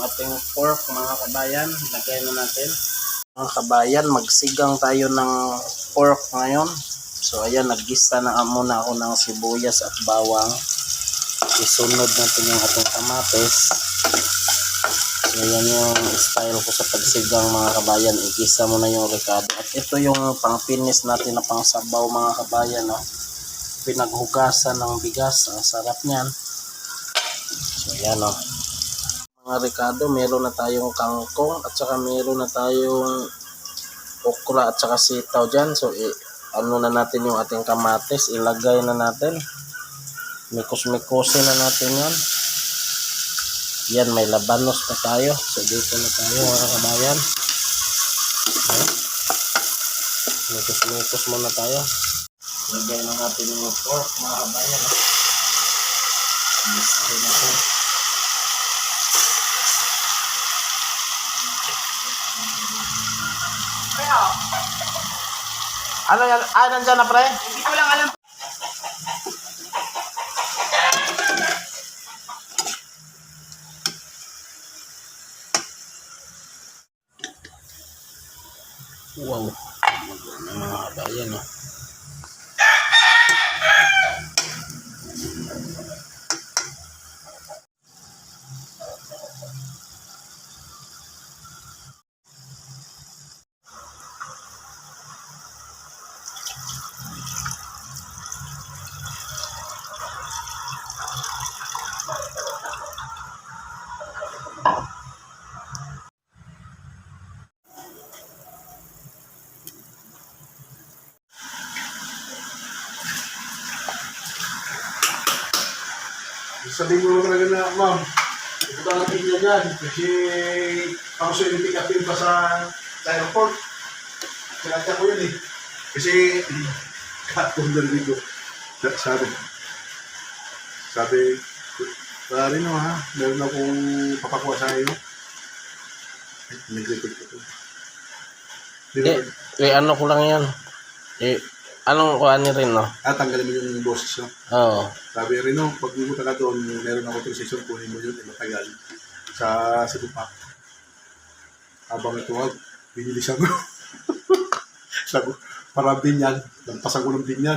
ating pork mga kabayan. Lagay na natin. Mga kabayan, magsigang tayo ng pork ngayon. So ayan, naggisa na muna ako ng sibuyas at bawang. Isunod natin yung ating kamatis. So yan yung style ko sa pagsigang mga kabayan. Igisa mo na yung ricado. At ito yung pangpinis natin na pangsabaw mga kabayan. No? Pinaghugasan ng bigas. Ang sarap niyan. So yan o. Mga ricado, meron na tayong kangkong at saka meron na tayong okra at saka sitaw dyan. So ano na natin yung ating kamatis. Ilagay na natin. Mikos-mikosin na natin yan. Yan, may labanos pa tayo. So, dito na tayo mga kabayan. Ayan. Mikos-mikos muna tayo. Lagay na natin yung pork mga kabayan. ah. Lagay natin. Ano yan? Ah, nandyan na pre? Hindi ko lang alam. Wow. Mga kabayan ah. Sabihin mo talaga na, ma'am, pupunta natin niya dyan kasi ako sa pick up pa sa, airport. Sinatya ko yun eh. Kasi, katong narinig ko. Sa- Sabi, sabi, rin no ha, meron akong papakuha sa iyo. Nag-record ko? Eh, eh, ano ko lang yan. Eh, anong kuha ni rin, no? Ah, tanggalin mo yung boses no? Oo. Sabi rin no, pag pumunta ka doon, meron ako authorization, kunin mo yun, eh, matagal. Sa Cebu pa. Habang ituwag, binilisan ko. Sabi ko, parang din yan, lampasan ko ng din